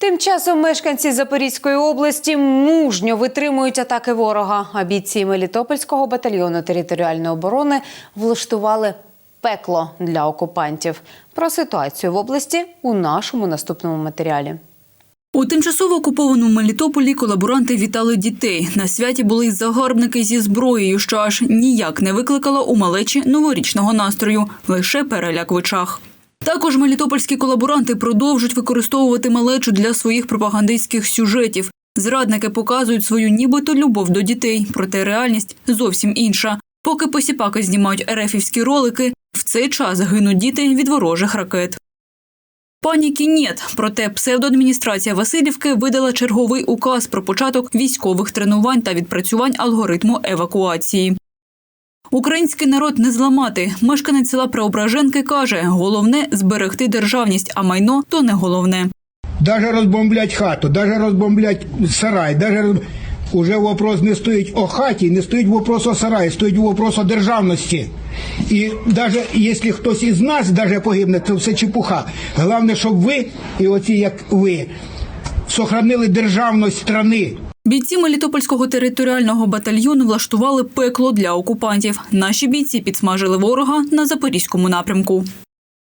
Тим часом мешканці Запорізької області мужньо витримують атаки ворога. А бійці Мелітопольського батальйону територіальної оборони влаштували пекло для окупантів. Про ситуацію в області у нашому наступному матеріалі. У тимчасово окупованому Мелітополі колаборанти вітали дітей. На святі були загарбники зі зброєю, що аж ніяк не викликало у малечі новорічного настрою, лише переляк в очах. Також мелітопольські колаборанти продовжують використовувати малечу для своїх пропагандистських сюжетів. Зрадники показують свою нібито любов до дітей, проте реальність зовсім інша. Поки посіпаки знімають ерефівські ролики, в цей час гинуть діти від ворожих ракет. Паніки нет, проте псевдоадміністрація Васильівки видала черговий указ про початок військових тренувань та відпрацювань алгоритму евакуації. Український народ не зламати. Мешканець села Преображенки каже, головне зберегти державність, а майно то не головне. Даже розбомблять хату, даже розбомблять сарай, даже роз... уже вопрос не стоїть о хаті, не стоїть вопрос о сараї, стоїть вопрос о державності. І навіть якщо хтось із нас даже погибне, це все чепуха. Головне, щоб ви, і оці як ви, сохранили державність страни. Бійці Мелітопольського територіального батальйону влаштували пекло для окупантів. Наші бійці підсмажили ворога на запорізькому напрямку.